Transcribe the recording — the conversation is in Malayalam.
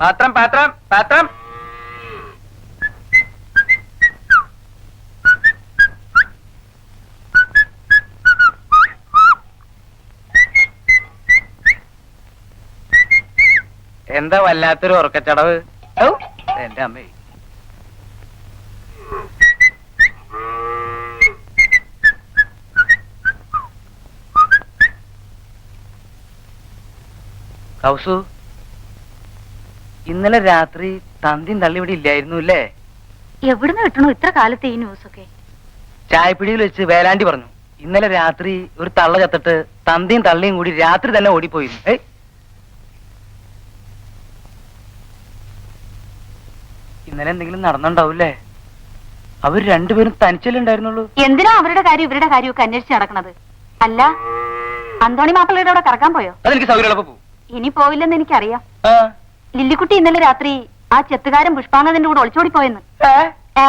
പാത്രം പാത്രം പാത്രം. എന്താ വല്ലാത്തൊരു ഉറക്കച്ചടവ്? എന്റെ അമ്മേ. കൗസു ഇന്നലെ രാത്രി തന്തി തള്ളി ഇവിടെ ഇല്ലായിരുന്നു അല്ലേ? എവിടുന്ന് കിട്ടണോ? ഇത്ര കാലത്തെ ഈ ന്യൂസ് ഒക്കെ. ചായപ്പിടിയിൽ വെച്ച് വേലാണ്ടി പറഞ്ഞു. ഇന്നലെ രാത്രി ഒരു തള്ള ചത്തിട്ട് തന്തിയും തള്ളിയും കൂടി രാത്രി തന്നെ ഓടിപ്പോയിരുന്നു ഏയ്. ഇന്നലെ എന്തെങ്കിലും നടന്നുണ്ടാവൂല്ലേ അവർ രണ്ടുപേരും തനിച്ചല്ലേ ഉണ്ടായിരുന്നുള്ളൂ? എന്തിനാ അവരുടെ കാര്യം ഇവരുടെ കാര്യമൊക്കെ അന്വേഷിച്ച് നടക്കണത്? അല്ല അന്തോണി മാപ്പിളയുടെ അവിടെ കറക്കാൻ പോയോ? അതെനിക്ക് സൗകര്യമുള്ളപ്പോ പോകും ഇനി പോവില്ലെന്ന് എനിക്കറിയാം. ആ. ലില്ലിക്കുട്ടി ഇന്നലെ രാത്രി ആ ചെത്തുകാരൻ പുഷ്പാങ്ങതിന്റെ കൂടെ ഒളിച്ചോടി പോയെന്ന് ഏ?